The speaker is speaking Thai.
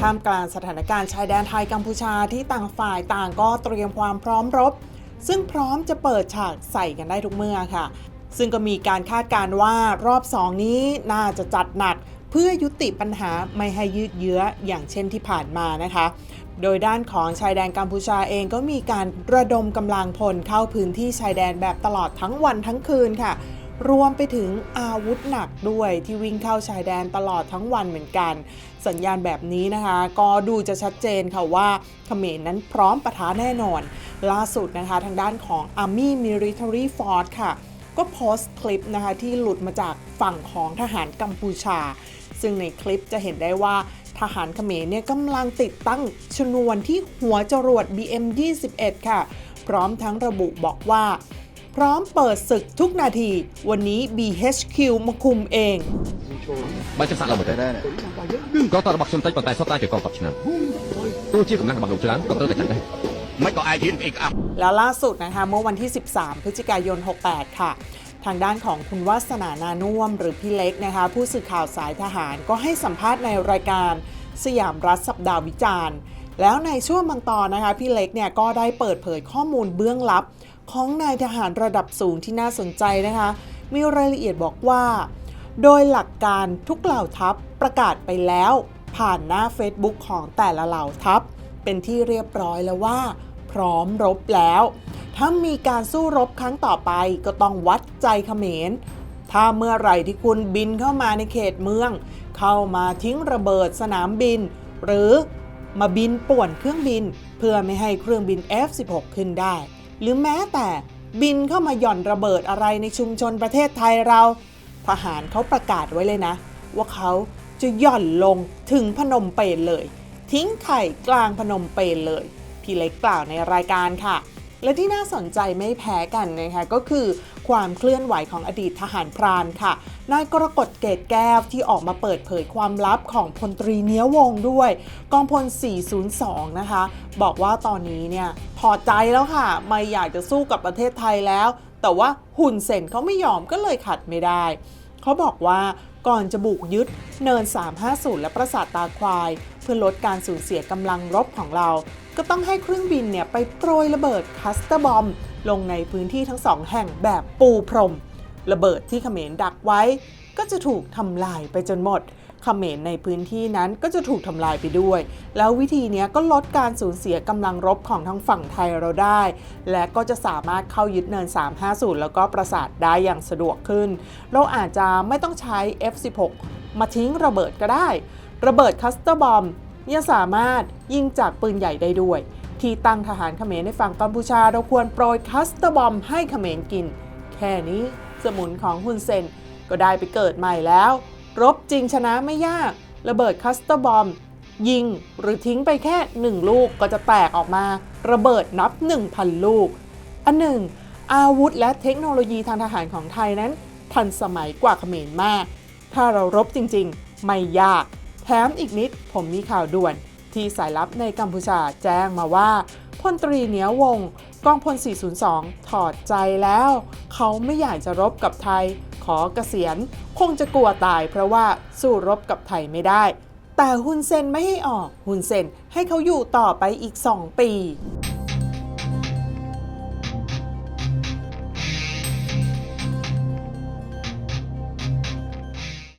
ท่ามกลางสถานการณ์ชายแดนไทยกัมพูชาที่ต่างฝ่ายต่างก็เตรียมความพร้อมรบ ซึ่งพร้อมจะเปิดฉากใส่กันได้ทุกเมื่อค่ะ ซึ่งก็มีการคาดการว่ารอบ2นี้น่าจะจัดหนักเพื่อยุติปัญหาไม่ให้ยืดเยื้ออย่างเช่นที่ผ่านมานะคะ โดยด้านของชายแดนกัมพูชาเองก็มีการระดมกำลังพลเข้าพื้นที่ชายแดนแบบตลอดทั้งวันทั้งคืนค่ะ รวมไปถึงอาวุธหนักด้วยที่วิ่งเข้าชายแดนตลอดทั้งวันเหมือนกัน สัญญาณแบบนี้นะคะ ก็ดูจะชัดเจนค่ะว่าเขมรนั้นพร้อมปะทะแน่นอน ล่าสุดนะคะทางด้านของ Army Military Force ค่ะ ก็โพสต์คลิปนะคะที่หลุดมาจากฝั่งของทหารกัมพูชา ซึ่งในคลิปจะเห็นได้ว่าทหารเขมรเนี่ยกำลังติดตั้งชนวนที่หัวจรวด BM21 ค่ะ พร้อมทั้งระบุบอกว่า ร้อมเปิดศึกทุกนาที วันนี้ BHQ มาคุมเอง បើចឹងសាក់ឡើងមកទេ ដែរ ក៏តើរបស់ខ្ញុំតិចប៉ុន្តែសុទ្ធតែជាកងទ័ពឆ្នាំទោះជាកម្លាំងកម្លាំងលោកច្រើនក៏ត្រូវតែចាត់ដែរ មិនក៏អាចហ៊ានអ៊ីកអាប់ แล้วล่าสุดนะคะเมื่อวันที่ 13 พฤศจิกายน 68 ค่ะ ทางด้านของคุณวัฒนานานุ่วมหรือพี่เล็กนะคะ ผู้สื่อข่าวสายทหารก็ให้สัมภาษณ์ในรายการสยามรัฐสัปดาห์วิจารณ์ แล้วในช่วงบางตอนนะคะ พี่เล็กเนี่ยก็ได้เปิดเผยข้อมูลเบื้องลับ ของนายทหารระดับสูงที่น่าสนใจนะคะ มีรายละเอียดบอกว่า โดยหลักการทุกเหล่าทัพประกาศไปแล้ว ผ่านหน้า Facebook ของแต่ละเหล่าทัพ เป็นที่เรียบร้อยแล้วว่า พร้อมรบแล้ว ถ้ามีการสู้รบครั้งต่อไปก็ต้องวัดใจเขมร ถ้าเมื่อไหร่ที่คุณบินเข้ามาในเขตเมือง เข้ามาทิ้งระเบิดสนามบิน หรือมาบินป่วนเครื่องบิน เพื่อไม่ให้เครื่องบิน F16 ขึ้นได้ หรือแม้แต่บินเข้ามาหย่อนระเบิดอะไรในชุมชนประเทศไทยเรา ทหารเขาประกาศไว้เลยนะ ว่าเขาจะหย่อนลงถึงพนมเปญเลย ทิ้งไข่กลางพนมเปญเลย พี่เล็กกล่าวในรายการค่ะ และที่น่าสนใจไม่แพ้กันนะคะก็คือ ความเคลื่อนไหวของอดีตทหารพรานค่ะ นายกรกฎเกตแก้วที่ออกมาเปิดเผยความลับของพลตรีเนี้ยวงด้วย กองพล 402 นะคะ บอกว่าตอนนี้เนี่ยพอใจแล้วค่ะ ไม่อยากจะสู้กับประเทศไทยแล้ว แต่ว่าหุ่นเซนเขาไม่ยอมก็เลยขัดไม่ได้ เขาบอกว่าก่อนจะบุกยึดเนิน 350 และปราสาทตาควาย เพื่อลดการสูญเสียกำลังรบของเรา ก็ต้องให้เครื่องบินเนี่ยไปโปรยระเบิดคัสเตอร์บอม ลงในพื้นที่ทั้งสองแห่งแบบปูพรม ระเบิดที่เขมรดักไว้ ก็จะถูกทำลายไปจนหมดเขมรในพื้นที่นั้นก็จะถูกทำลายไปด้วย แล้ววิธีนี้ก็ลดการสูญเสียกำลังรบของทางฝั่งไทยเราได้ และก็จะสามารถเข้ายึดเนิน 350 แล้วก็ประสาทได้อย่างสะดวกขึ้น เราอาจจะไม่ต้องใช้ F16 มาทิ้งระเบิดก็ได้ ระเบิดคัสเตอร์บอมยังสามารถยิงจากปืนใหญ่ได้ด้วย ที่ตั้งทหารเขมรในฝั่งกัมพูชา เราควรโปรยคัสเตอร์บอมให้เขมรกิน แค่นี้สมุนของฮุนเซนก็ได้ไปเกิดใหม่แล้ว รบจริงชนะไม่ยาก ระเบิดคัสเตอร์บอมยิงหรือทิ้งไปแค่ 1 ลูกก็จะแตกออกมา ระเบิดนับ 1,000 ลูก อันหนึ่ง อาวุธและเทคโนโลยีทางทหารของไทยนั้น ทันสมัยกว่าเขมรมาก ถ้าเรารบจริงๆ ไม่ยาก แถมอีกนิดผมมีข่าวด่วน ที่สายลับในกัมพูชาแจ้งมาว่าพลตรีเหนียววงกองพล 402 ถอดใจแล้ว เขาไม่อยากจะรบกับไทย ขอเกษียณ คงจะกลัวตายเพราะว่าสู้รบกับไทยไม่ได้ แต่ฮุนเซนไม่ให้ออกฮุนเซนให้เขาอยู่ต่อไปอีก 2 ปี